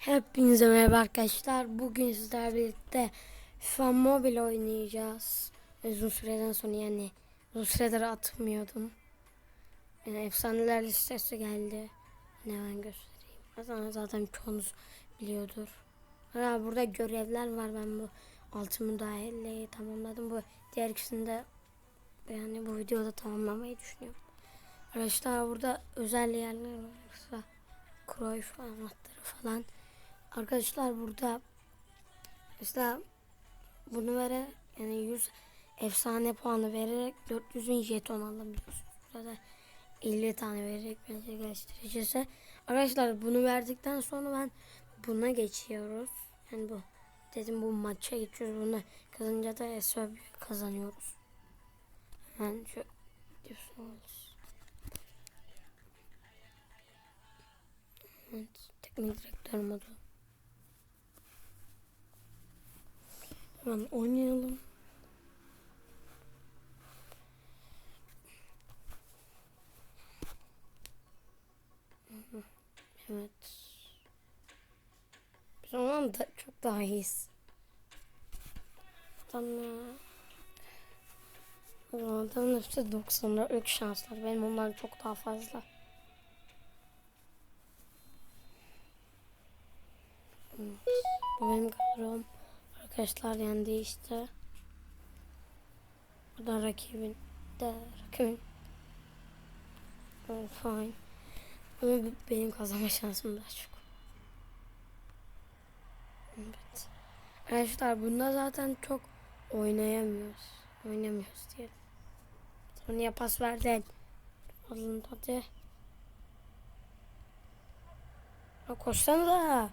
Hepinize merhaba arkadaşlar. Bugün sizlerle birlikte FIFA Mobile oynayacağız. Uzun süreden sonra yani uzun süredir atmıyordum. Yani efsaneler listesi geldi. Ne ben göstereyim. Zaten, zaten çoğunuz biliyordur. Ha, burada görevler var. Ben bu altı müdahaleyi tamamladım. Bu diğer ikisini de yani bu videoda tamamlamayı düşünüyorum. Arkadaşlar burada özel yerler var. Cruyff anahtarı falan. Arkadaşlar burada mesela bunu vere yani 100 efsane puanı vererek 400'ün jeton alabiliyorsunuz. Burada 50 tane vererek bence göstereceğiz. Arkadaşlar bunu verdikten sonra ben buna geçiyoruz. Yani bu dedim bu maça geçiyoruz. Bunu kazanınca da SOB kazanıyoruz. Hemen şu diyorsunuz. Evet, teknik direktör modu. Hemen oynayalım. Evet. Biz ondan da çok daha iyiyiz. Adamlar... Adamın hepsi 94'lük şanslar. Benim ondan çok daha fazla. Evet. Bu benim kadrom. Arkadaşlar yendi işte. Bu da rakibin. De rakibin. Oh, fine. Ama benim kazanma şansım daha çok. Evet. Arkadaşlar bunda zaten çok oynayamıyoruz. Oynamıyoruz diyelim. Sonra niye pas verdin? Alın hadi. Ha, koşsana.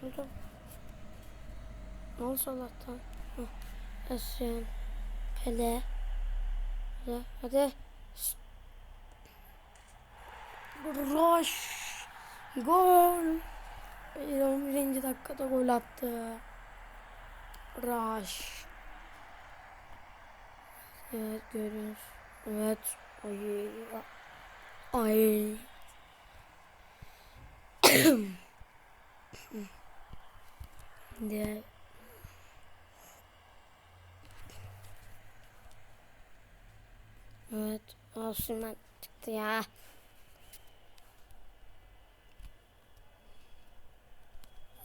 Hadi. Ne oldu Allah'tan? Hah. Esin. Pele. Hadi. Rush. Gol. 11. dakikada gol attı. Rush. Evet görüyoruz. Evet. Ay. Ay. Diğer Osman çıktı ya.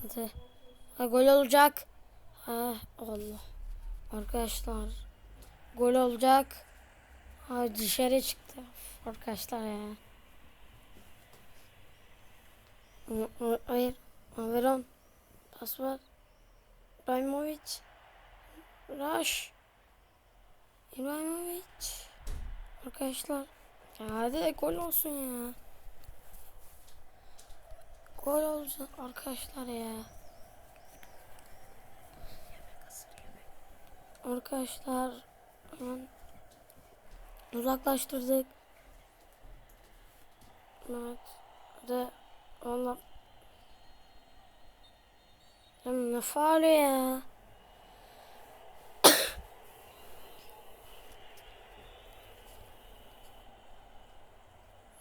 Hadi. Ha, gol olacak. Ha, Allah. Arkadaşlar. Gol olacak. Ha, dışarı çıktı. Arkadaşlar ya. Hayır. Averon. Pas ver. İbrahimovic. Rush. İbrahimovic. Arkadaşlar. Hadi gol olsun ya. Gol olsun arkadaşlar ya. Arkadaşlar uzaklaştırdık. Evet. Allah. Ya ne faali ya?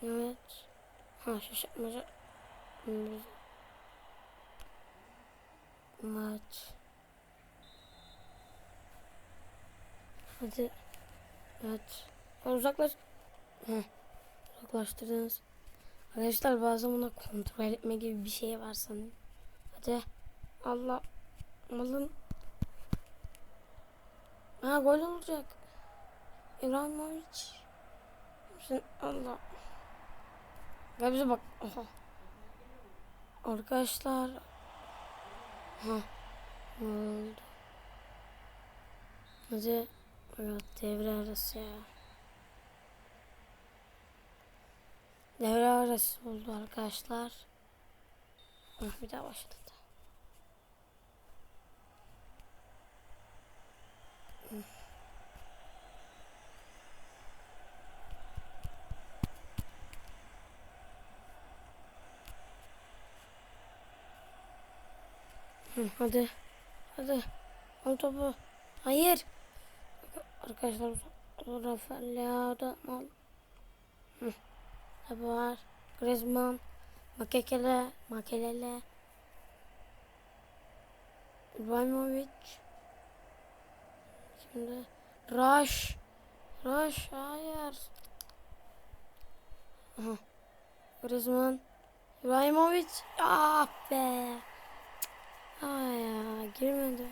Evet. Ha şaşırtmaca. Maç. Hadi. Evet. Uzaklaş. Heh. Uzaklaştırdınız. Arkadaşlar bazen buna kontrol etme gibi bir şey var sanırım. Hadi. Allah. Alın. Ha gol olacak. İbrahimovic. Allah. Gel bize bak. Oha. Arkadaşlar. Ha. Ne oldu? Hadi. Evet devre arası ya. Devre arası oldu arkadaşlar. Hah, bir daha başladı. Hı, hadi. Hadi. Al topu. Hayır. Arkadaşlar Rafael Leao'da al. Hı. Tabi var. Griezmann. Makekele, Makelele, İbrahimovic. Şimdi Rush. Rush hayır. Aha. Griezmann. İbrahimovic. Ah be. Ay ya girmedi.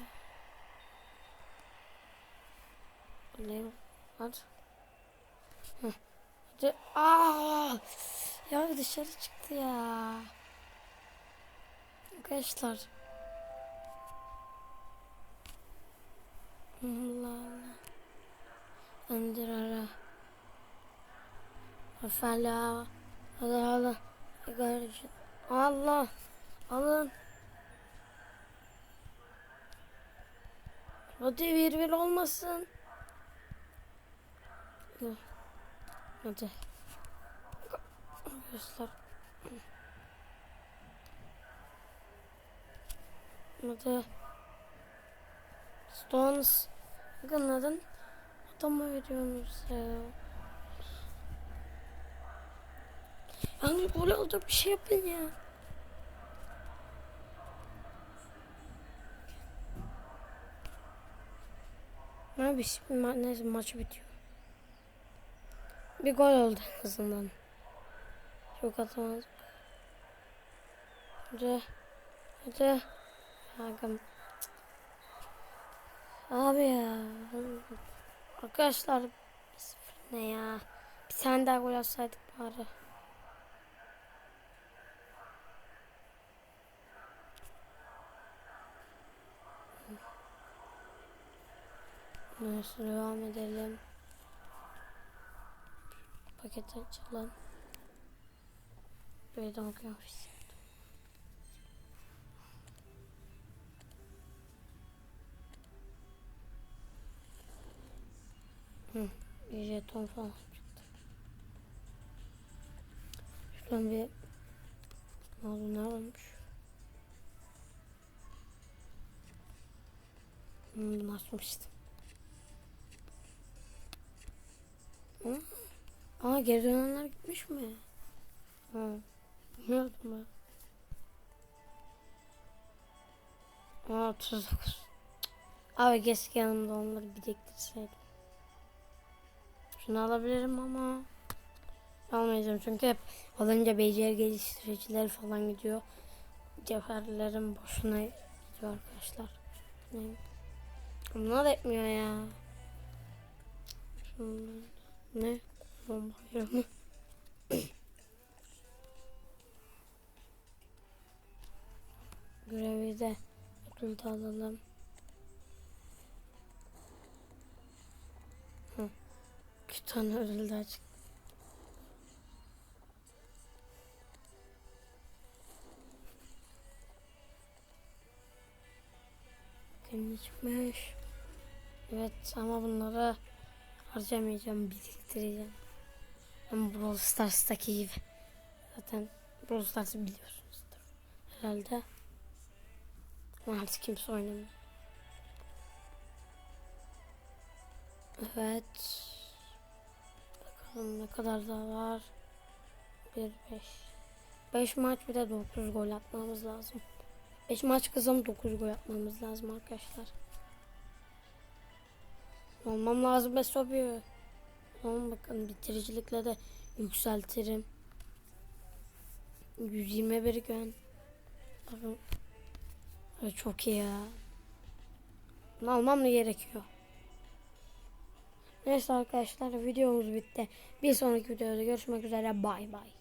Leo. Hadi. Heh. Hadi. Aa! Ya dışarı çıktı ya. Arkadaşlar. Allah Allah. Andirara. Afala. Allah Allah. Garajı. Allah. Alın. Hadi bir olmasın. Hadi. Arkadaşlar. Hadi. Stones. Bakın neden adama veriyorsunuz ya. Yani gol oldu bir şey yapın ya. Abi şimdi ma neyse maç bitiyor. Bir gol oldu en azından. Çok atamadık. Hadi. Hadi. Hakan. Abi ya. Arkadaşlar bir ne ya. Bir tane daha gol atsaydık bari. Neyse devam edelim. Paketi açalım. Beydan ofis. Hı, bir jeton falan çıktı. Şuradan bir ne ne olmuş? Bunu açmıştım. Aa geri dönenler gitmiş mi? Ha. Bilmiyordum ben. Aa 39. Abi keşke yanımda onları biriktirseydim. Şunu alabilirim ama almayacağım çünkü hep alınca beceri geliştiriciler falan gidiyor. Cevherlerim boşuna gidiyor arkadaşlar. Bunlar etmiyor ya. Şunlar ne? Bomba mı? Görevi de ödül alalım. Hı. İki tane ödül daha? Evet ama bunları harcamayacağım, biriktireceğim. Ama Brawl Stars'taki gibi. Zaten Brawl Stars'ı biliyorsunuzdur. Herhalde. Ama artık kimse oynamıyor. Evet. Bakalım ne kadar daha var. 1 5. 5 maç bir de 9 gol atmamız lazım. 5 maç kazanıp 9 gol atmamız lazım arkadaşlar. Olmam lazım be Sobio. Tamam bakın bitiricilikle de yükseltirim. 121 gün. Bakın. Çok iyi ya. Bunu almam mı gerekiyor? Neyse arkadaşlar videomuz bitti. Bir sonraki videoda görüşmek üzere. Bay bay.